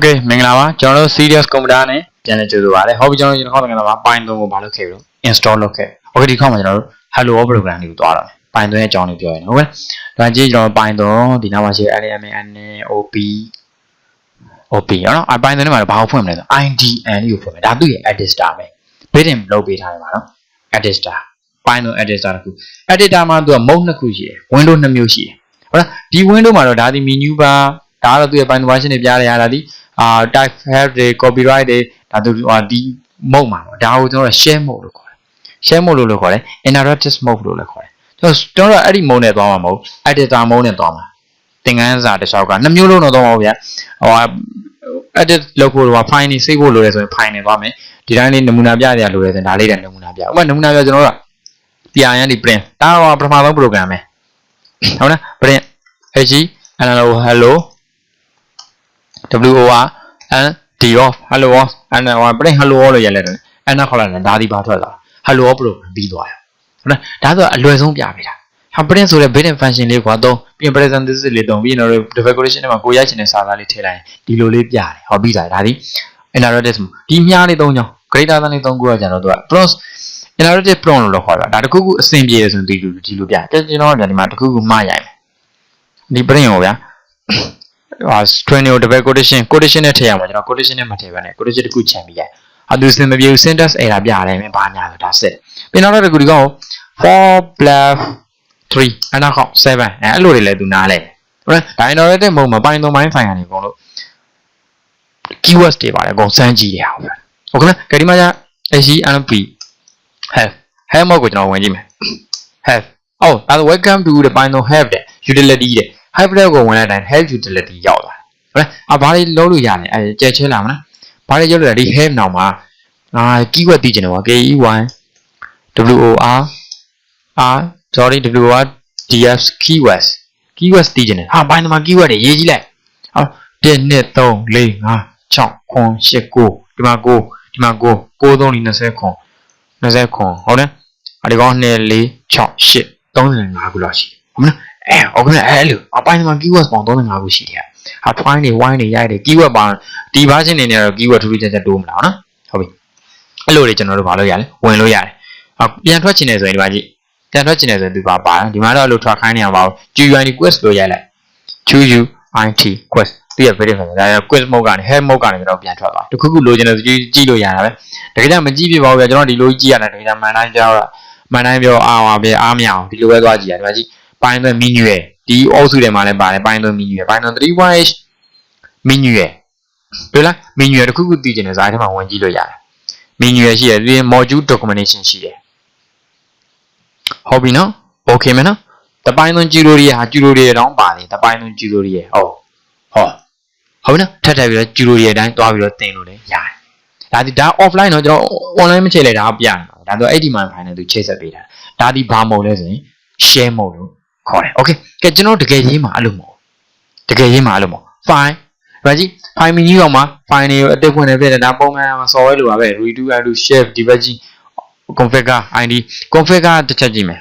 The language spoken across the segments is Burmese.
ဟုတ်ကဲ့မင်္ဂလာပါကျွန်တော်တို့ serious computer နဲ့ပြန်လည်ကြိုဆိုပါရစေဟောပြီးကျွန်တော်တို့ဒီတစ်ခေါက်တကယ်တော့ Python ကိုမလုပ်ခဲ့ဘူး install လုပ်ခဲ့ဟုတ်ကဲ့ဒီတစ်ခေါက်မှာကျွန်တော်တို့ hello world program လေးကိုသွားတော့မယ် Python ရဲ့အကြောင်းလေးပြောရအောင်ဟုတ်ကဲ့ဒါကြည့်ကျွန်တော် Python ဒီနောက်မှာရှိ LMN OP OP နော်အ Python ထဲမှာဘာကိုဖွင့်မလဲဆို IDN လေးကိုဖွင့်မယ်ဒါသူ့ရဲ့ editor ပဲ built-in လုပ်ပေးထားတယ်မှာနော် editor Python editor တစ်ခု editor မှာသူက mode နှစ်ခုရှိတယ် window နှစ်မျိုးရှိတယ်ဟုတ်လားဒီ window မှာတော့ဒါဒီ menu bar ဒါကတော့သူ့ရဲ့ Python version တွေပြရရတာဒီ အာ type have တွေ copyright တွေဒါသူဟာဒီ mode မှာပေါ့ဒါကိုကျွန်တော်တို့ share mode လို့ခေါ်တယ် share mode လို့လည်းခေါ်တယ် interactive mode လို့လည်းခေါ်တယ်ကျွန်တော်ကျွန်တော်တို့အဲ့ဒီ mode နဲ့သွားမှာမဟုတ် editor mode နဲ့သွားမှာသင်ခန်းစာတစ်လျှောက်ကနှစ်မျိုးလုံးတော့သွားမှာဗျာဟို edit လုပ်ဖို့တော့ file နေစိတ်ဖို့လိုတယ်ဆိုရင် file နေသွားမယ်ဒီတိုင်းလေးနမူနာပြရလိုတယ်ဆိုရင်ဒါလေးတဲ့နမူနာပြဥပမာနမူနာပြကျွန်တော်တို့က PRN ဒီ print ဒါတော့ပထမဆုံး program ပဲဟုတ်လား print hg hello hello w o r n d off hello off အဲ့ဒါဟို print hello all လို့ရလဲတယ်အဲ့ဒါခေါ်လိုက်တယ်ဒါဒီဘာထွက်သွား hello all program ပြီးသွားရဟုတ်လားဒါဆိုအလွယ်ဆုံးပြပေးတာဟာ print ဆိုတဲ့ built-in function လေးကွာသုံးပြီးရင် parenthesis လေးသုံးပြီးရင်တော့ decoration ထဲမှာကိုရိုက်ချင်တဲ့စာသားလေးထည့်လိုက်ရင်ဒီလိုလေးပြတယ်ဟောပြီးသားဒါဒီ interactive ဒီမြားလေးသုံးကြောင်း greater than လေးသုံးခုကကျတော့သူက plus interactive prompt လို့ခေါ်တာဒါတခုခုအဆင်ပြေတယ်ဆိုရင်ဒီလိုဒီလိုပြတယ်ကျွန်တော်ကဒီမှာတခုခုမှားရိုက်မယ်ဒီ print ကိုဗျာ ဟာ string ကို double quotation quotation နဲ့ထည့်ရမှာကျွန်တော် quotation နဲ့မထည့်ဘဲနဲ့ quotation တခုခြံပြီးရိုက်အတူစင်မပြေဘူး syntax error ပြရတယ်မင်းဘာညာဆိုဒါဆက်ပြီးနောက်တစ်ခုဒီကောင်4 plus 3အဲ့နောက်ကောင်7အဲအဲ့လိုတွေလည်းသူနားလဲဟုတ်လားဒါ interactive mode မှာပိုင်းသုံးပိုင်းဖိုင်ရတယ်အကုန်လို့ keywords တွေပါတယ်အကုန်စမ်းကြည့်ရအောင်ဟုတ်ကဲ့နော်ကြဒီမှာじゃ HTMP have have mode ကိုကျွန်တော်ဝင်ကြည့်မယ် have အော်ဒါဆို welcome to the python have တဲ့ utility တဲ့ have တဲ့ကိုဝင်လိုက်တိုင်း have utility ရောက်လာဟုတ်လားအဘာတွေလုံးလို့ရတယ်အဲကြက်ချဲလာမလားဘာတွေလုံးလို့ရဒီ have နောက်မှာအာ keyword သိချင်တယ်ကွာ k e y w o r r sorry w o r d f keywords keywords သိချင်တယ်ဟာ python မှာ keyword တွေရေးကြည့်လိုက်အော်1 2 3 4 5 6 9 8 9ဒီမှာ9ဒီမှာ9 9 3 20ခွန်20ခွန်ဟုတ်တယ်အဲဒီကောင်2 4 6 8 35ခုလောက်ရှိဟုတ်မလား အဲဟုတ်ကဲ့အဲလိုအပိုင်းမှာ keyword ပေါင်း35ခုရှိတယ်ဟာ find တွေ wine တွေရိုက်တယ် keyword ပေါင်းဒီ version တွေနဲ့တော့ keyword ထူးထူးခြားခြားတိုးမလားနော်ဟုတ်ပြီအဲ့လိုတွေကျွန်တော်တို့ဘာလို့ရလဲဝင်လို့ရတယ်ဟောပြန်ထွက်ချင်တယ်ဆိုရင်ဒီမှာကြည့်ပြန်ထွက်ချင်တယ်ဆိုရင်ဒီပါပါဒီမှာတော့အဲ့လိုထွက်ခိုင်းနေအောင်ပါဘူး GUI request လို့ရိုက်လိုက် choose you it quest သူရ very fast ဒါရ quiz mode ကနေ help mode ကနေကျွန်တော်ပြန်ထွက်သွားတခုခုလိုချင်တယ်ကြည့်ကြည့်လို့ရတာပဲတကယ်တော့မကြည့်ပြပါဘူးဗျာကျွန်တော်ဒီလိုကြည့်ရတယ်တကယ်မှန်တိုင်းပြောတာမှန်တိုင်းပြောအားပါပဲအားမရအောင်ဒီလိုပဲသွားကြည့်ရတယ်ဒီမှာကြည့် Python menu ရယ်ဒီအုပ်စုထဲမှာလည်းပါတယ် Python menu ရယ် Python 3.h menu ရယ်တွေ့လား menu ရယ်တခုခုသိချင်တယ်ဇာတ်ထဲမှာဝင်ကြည့်လို့ရတယ် menu ရယ်ရှိရယ်ဒီ module documentation ရှိတယ်ဟုတ်ပြီနော် okay မယ်နော်တပိုင်းသွင်းကျူလိုတွေဟာကျူလိုတွေတောင်းပါတယ်တပိုင်းသွင်းကျူလိုတွေဟောဟောဟုတ်နော်ထပ်ထပ်ပြီးတော့ကျူလိုတွေအတိုင်းတွားပြီးတော့တင်လို့လည်းရတယ်ဒါဒီဒါ offline တော့ကျွန်တော် online မချိန်လိုက်တာပြရမှာဒါဆိုအဲ့ဒီမှာဖိုင်နဲ့သူချိတ်ဆက်ပေးတာဒါဒီဘာမဟုတ်လဲဆိုရင် share mode လို့ ခေါ်တယ် okay ကဲကျွန်တော်တကယ်ရေးမှာအဲ့လိုမဟုတ်တကယ်ရေးမှာအဲ့လိုမဟုတ် file ဒါကြီး file menu အောင်မှာ file တွေကိုအတက်ဖွင့်နေပြတယ်ဒါပုံမှန်မှာ software လိုပါပဲ redo and do share debug configure id configure တစ်ချက်ကြည့်မယ်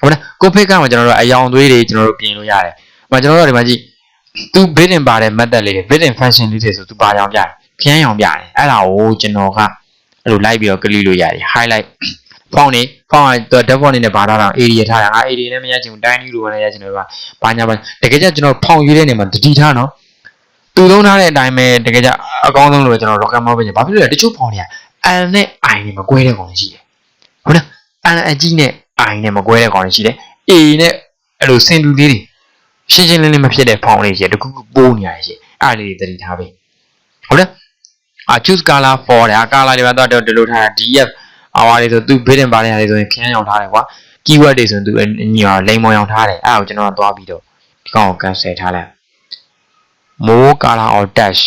ဟုတ်လား configure မှာကျွန်တော်တို့အယောင်သွေးတွေကျွန်တော်တို့ပြင်လို့ရတယ်။ဟိုကျွန်တော်တို့ဒီမှာကြည့်သူ built-in ပါတဲ့ method လေးတွေ built-in function လေးတွေဆိုသူပါအောင်ပြတယ်။ခရမ်းအောင်ပြတယ်။အဲ့ဒါကိုကျွန်တော်ကအဲ့လိုလိုက်ပြီးတော့ click လို့ရတယ် highlight ဖောင်းနေဖောင်းတော့ default အနေနဲ့ပါထားတာ area ထားတာငါ area နဲ့မရချင်ဘူး tiny လိုပဲရချင်တယ်ပါဘာညာပါတကယ်ကြကျွန်တော်ဖောင်းရွေးတဲ့နေမှာတတိထားနော်သူသုံးထားတဲ့အတိုင်းပဲတကယ်ကြအကောင်းဆုံးလို့ကျွန်တော် rocket mode ပဲဘာဖြစ်လို့လဲတချို့ဖောင်းတွေက n နဲ့ i နဲ့မကွဲတဲ့ကောင်ရှိတယ်ဟုတ်လား n အကြီးနဲ့ i နဲ့မကွဲတဲ့ကောင်ရှိတယ် a နဲ့အဲ့လိုစင်တူလေးတွေရှင်းရှင်းလင်းလင်းမဖြစ်တဲ့ဖောင်းလေးရှိတယ်တခုခုပိုးနေရတယ်ရှိအဲ့လေးတွေတတိထားပဲဟုတ်လားအာ choose color for တဲ့ color တွေကတော့ဒီလိုထားတာ df အာဝါတွေဆိုသူ built-in ပါတဲ့ဟာတွေဆိုရင်ခရမ်းရောင်ထားတယ်ကွာ keyword တွေဆိုရင်သူညီအောင်လိမ်မော်ရောင်ထားတယ်အဲ့ဒါကိုကျွန်တော်ကသွားပြီးတော့ဒီကောင်ကို cancel ထားလိုက် more color or dash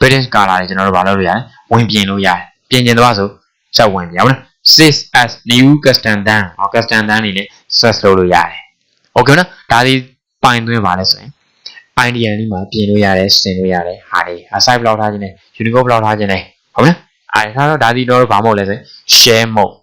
built-in color တွေကျွန်တော်တို့ဘာလုပ်လို့ရလဲဝင်ပြင်လို့ရတယ်ပြင်ကျင်သွားဆိုစက်ဝင်ပြဟုတ်လား sys as new custom dan ဟော custom dan နေလေ set လုပ်လို့ရတယ်။ Okay နော်ဒါဒီပိုင်သွင်းပါလဲဆိုရင် idea လေးမှာပြင်လို့ရတယ်ဆင်လို့ရတယ်ဟာတွေ aside ဘယ်လောက်ထားခြင်းလဲ unicode ဘယ်လောက်ထားခြင်းလဲဟုတ်လား အဲဒါတော့ဒါဒီတော့ဘာမို့လဲဆိုရင် share mode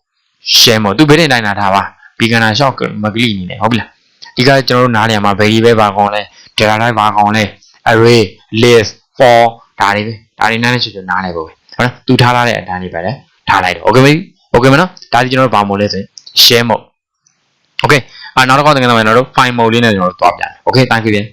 share mode သူဘယ်နဲ့တိုင်းလာထားပါ beginner shop မကလိနေနဲ့ဟုတ်ပြီလားဒီကကျွန်တော်တို့နားနေမှာ variable ဘာကောင်လဲ data type ဘာကောင်လဲ array list for ဒါတွေပဲဒါတွေနားနဲ့ချွတ်ချွတ်နားလဲဖို့ပဲဟုတ်လားသူထားထားတဲ့အတန်းတွေပဲလေထားလိုက်တော့ okay မေး okay မနော်ဒါဒီကျွန်တော်တို့ဘာမို့လဲဆိုရင် share mode okay အာနောက်တစ်ခေါက်တကယ်တော့ကျွန်တော်တို့ file mode လေးနဲ့ကျွန်တော်တို့တွားပြန် okay thank you ပြန်